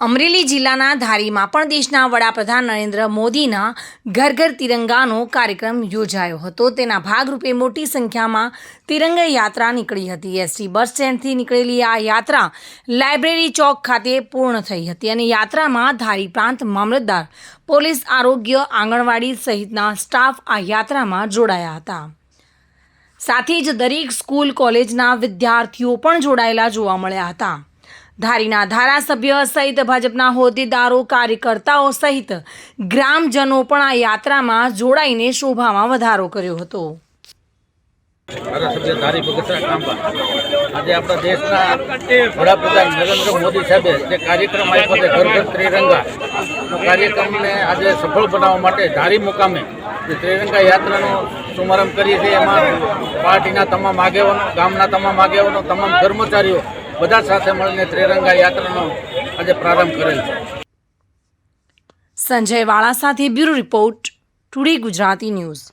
અમરેલી જિલ્લાના ધારીમાં પણ દેશના વડાપ્રધાન નરેન્દ્ર મોદીના ઘર ઘર તિરંગાનો કાર્યક્રમ યોજાયો હતો. તેના ભાગરૂપે મોટી સંખ્યામાં તિરંગા યાત્રા નીકળી હતી. એસટી બસ સ્ટેન્ડથી નીકળેલી આ યાત્રા લાઇબ્રેરી ચોક ખાતે પૂર્ણ થઈ હતી અને યાત્રામાં ધારી પ્રાંત મામલતદાર, પોલીસ આરોગ્ય આંગણવાડી સહિતના સ્ટાફ આ યાત્રામાં જોડાયા હતા. સાથે જ દરેક સ્કૂલ, કોલેજના વિદ્યાર્થીઓ પણ જોડાયેલા જોવા મળ્યા હતા. ધારીના ધારાસભ્ય સહિત ભાજપના હોદ્દેદારો, કાર્યકર્તાઓ સહિત ગ્રામજનો પણ આ યાત્રામાં જોડાઈને શોભામાં વધારો કર્યો હતો. ધારાસભ્ય ધારી ભગતરા કાંબા આજે આપણા દેશના વડાપ્રધાન નરેન્દ્ર મોદી સાહેબે જે કાર્યક્રમ આપ્યો છે, ઘર ઘર ત્રિરંગા કાર્યક્રમને આજે સફળ બનાવવા માટે ધારી મુકામે ત્રિરંગા યાત્રાનો શુભારંભ કરીએ છીએ, એમાં પાર્ટીના તમામ આગેવાનો, ગામના તમામ આગેવાનો, તમામ કર્મચારીઓ બધા સાથે મળીને ત્રિરંગા યાત્રાનો આજે પ્રારંભ કરેલ છે. સંજય વાળા સાથે bureau report today Gujarati news.